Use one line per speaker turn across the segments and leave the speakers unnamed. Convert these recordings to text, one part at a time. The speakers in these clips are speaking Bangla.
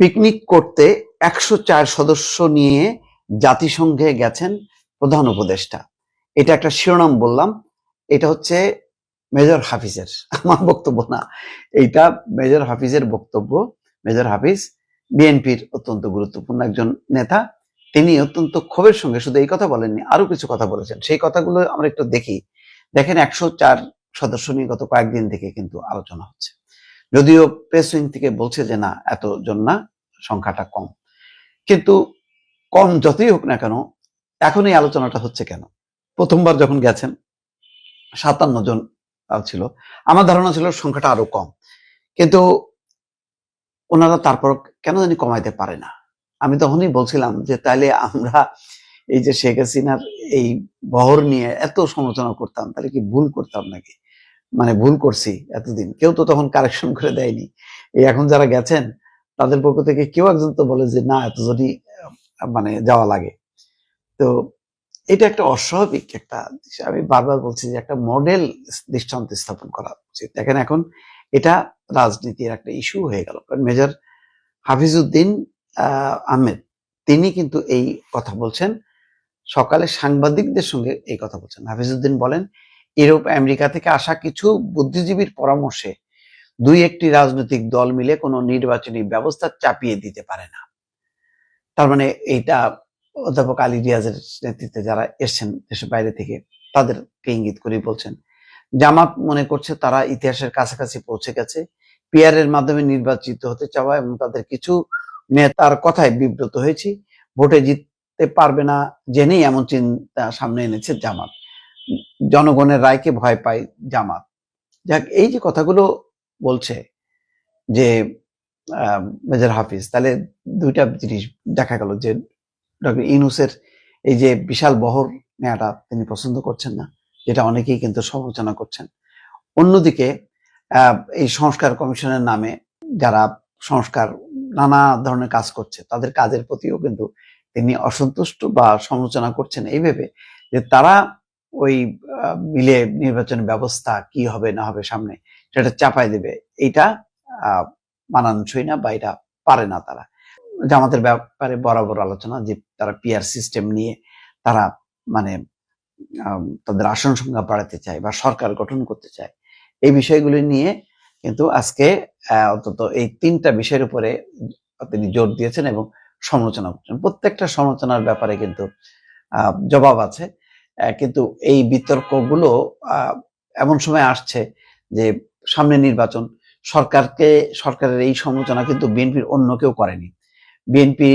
পিকনিক করতে একশো চার সদস্য নিয়ে জাতিসংঘে গেছেন প্রধান উপদেষ্টা। এটা একটা শিরোনাম বললাম। এটা হচ্ছে মেজর হাফিজের। আমার বক্তব্য না। এইটা মেজর হাফিজের বক্তব্য। মেজর হাফিজ বিএনপির অত্যন্ত গুরুত্বপূর্ণ একজন নেতা। তিনি অত্যন্ত ক্ষোভের সঙ্গে শুধু এই কথা বলেননি আরও কিছু কথা বলেছেন। সেই কথাগুলো আমরা একটু দেখি। দেখেন, একশো চার সদস্য নিয়ে গত কয়েকদিন থেকে কিন্তু আলোচনা হচ্ছে। যদিও প্রেস উইং থেকে বলছে যে না, এতজন না। সংখ্যাটা কম। কিন্তু কম যতই হোক না কেন, এখন এই আলোচনাটা হচ্ছে কেন? প্রথমবার যখন গেছেন, সাতান্ন জন ছিল। আমার ধারণা ছিল সংখ্যাটা আরও কম। কিন্তু ওনারা তারপর কেন জানি কমাইতে পারে না। আমি তখনই বলছিলাম যে, তাইলে আমরা এই যে শেখ হাসিনার এই বহর নিয়ে এত সমালোচনা করতাম তাহলে কি ভুল করতাম নাকি? মানে ভুল করছি এতদিন। কেউ তো তখন কারেকশন করে দেয়নি। এই এখন যারা গেছেন তাদের পক্ষ থেকে কেউ একজন তো বলে যে, না এতজনই মানে যাওয়া লাগে। তো এটা একটা অস্বাভাবিক একটা আমি বারবার বলছি যে, একটা মডেল দৃষ্টান্ত স্থাপন করা উচিত। দেখেন এখন এটা রাজনীতির একটা ইস্যু হয়ে গেল। কারণ মেজর হাফিজউদ্দিন আহমেদ, তিনি কিন্তু এই কথা বলছেন। সকালে সাংবাদিকদের সঙ্গে এই কথা বলছেন। হাফিজউদ্দিন বলেন, ইউরোপ, আমেরিকা থেকে আসা কিছু বুদ্ধিজীবীর পরামর্শে দুই একটি রাজনৈতিক দল মিলে কোনো নির্বাচনী ব্যবস্থা চাপিয়ে দিতে পারে না। তার মানে এইটা অধ্যাপক আলী রিয়াজের নেতৃত্বে যারা এসছেন দেশের বাইরে থেকে, তাদেরকে ইঙ্গিত করে বলছেন, জামাত মনে করছে তারা ইতিহাসের কাছাকাছি পৌঁছে গেছে পিয়ারের মাধ্যমে নির্বাচিত হতে চাওয়া এবং তাদের কিছু নেতার কথায় বিব্রত হয়েছি, ভোটে জিততে পারবে না জেনেই এমন চিন্তা সামনে এনেছে জামাত। জনগণের রায়কে ভয় পায় জামাত। যাক, এই যে কথাগুলো বলছে যে মেজর হাফিজ, তাহলে দুইটা জিনিস দেখা গেল যে, ডক্টর ইনুসের এই যে বিশাল বহর নেওয়াটা তিনি পছন্দ করছেন না, যেটা অনেকেই কিন্তু সমালোচনা করছেন। অন্যদিকে এই সংস্কার কমিশনের নামে যারা সংস্কার নানা ধরনের কাজ করছে, তাদের কাজের প্রতিও কিন্তু তিনি অসন্তুষ্ট বা সমালোচনা করছেন। এই ভেবে যে তারা ওই মিলে নির্বাচন ব্যবস্থা কি হবে, না হবে সামনে, সেটা চাপাই দেবে। এটা মানানসই না বা এটা পারে না তারা। জামাতের ব্যাপারে বরাবর আলোচনা যে তারা পিআর সিস্টেম নিয়ে তারা মানে তাদের আসন সংখ্যা বাড়াতে চায় বা সরকার গঠন করতে চায়, এই বিষয়গুলি নিয়ে কিন্তু আজকে অন্তত এই তিনটা বিষয়ের উপরে তিনি জোর দিয়েছেন এবং সমালোচনা করছেন। প্রত্যেকটা সমালোচনার ব্যাপারে কিন্তু জবাব আছে। কিন্তু এই বিতর্কগুলো এমন সময় আসছে যে সামনে নির্বাচন, সরকারকে, সরকারের এই সমালোচনা কিন্তু বিএনপির অন্য কেউ করেনি। বিএনপি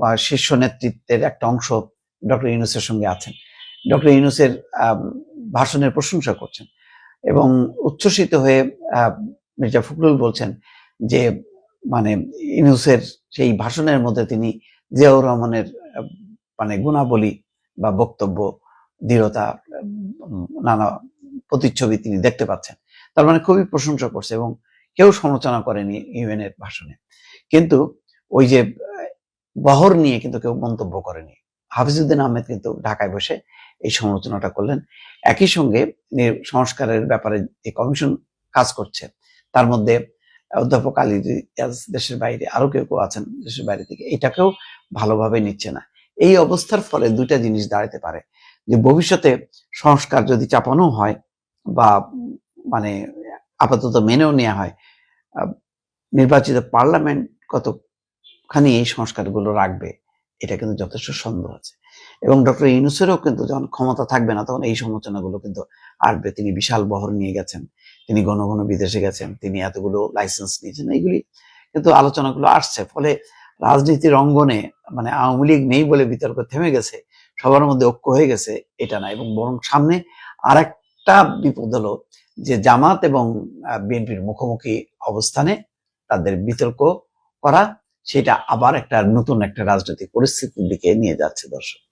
বা শীর্ষ নেতৃত্বের একটা অংশ ডক্টর ইউনুসের সঙ্গে আছেন। ডক্টর ইউনুসের ভাষণের প্রশংসা করছেন এবং উচ্ছ্বসিত হয়ে মির্জা ফখরুল বলছেন যে মানে ইউনুসের সেই ভাষণের মধ্যে তিনি জিয়াউর রহমানের মানে গুণাবলী বা বক্তব্য, দৃঢ়তা নানা প্রতিচ্ছবি তিনি দেখতে পাচ্ছেন। তার মানে খুবই প্রশংসা করছে এবং কেউ সমালোচনা করেনি ইউএনের ভাষণে। কিন্তু ওই যে, বহর নিয়ে কিন্তু কেউ মন্তব্য করেনি। হাফিজুদ্দিন আহমেদ কিন্তু ঢাকায় বসে এই সমালোচনাটা করলেন। একই সঙ্গে সংস্কারের ব্যাপারে যে কমিশন কাজ করছে, তার মধ্যে অধ্যাপক আলী দেশের বাইরে আরও কেউ কেউ আছেন দেশের বাইরে থেকে। এটাকেও ভালোভাবে নিচ্ছে না। এই অবস্থার ফলে দুইটা জিনিস দাঁড়াতে পারে। যে ভবিষ্যতে সংস্কার যদি চাপানো হয় বা মানে আপাতত মেনেও নেওয়া হয় নির্বাচিত পার্লামেন্ট কতখানি এই সংস্কারগুলো রাখবে, এটা কিন্তু যথেষ্ট সন্দেহ আছে। এবং ডক্টর ইউনুসেরও কিন্তু যখন ক্ষমতা থাকবে না, তখন এই সমালোচনাগুলো কিন্তু আসবে। তিনি বিশাল বহর নিয়ে গেছেন, তিনি ঘন ঘন বিদেশে গেছেন, তিনি এতগুলো লাইসেন্স নিয়েছেন, এইগুলি কিন্তু আলোচনাগুলো আসছে। ফলে রাজনীতির অঙ্গনে মানে আওয়ামী লীগ নেই বলে বিতর্ক থেমে গেছে, সবার মধ্যে ঐক্য হয়ে গেছে, এটা না। এবং বরং সামনে আরেকটা বিপদ হলো যে জামাত এবং বিএনপির মুখোমুখি অবস্থানে তাদের বিতর্ক করা, সেটা আবার একটা নতুন একটা রাজনৈতিক পরিস্থিতির দিকে নিয়ে যাচ্ছে দর্শক।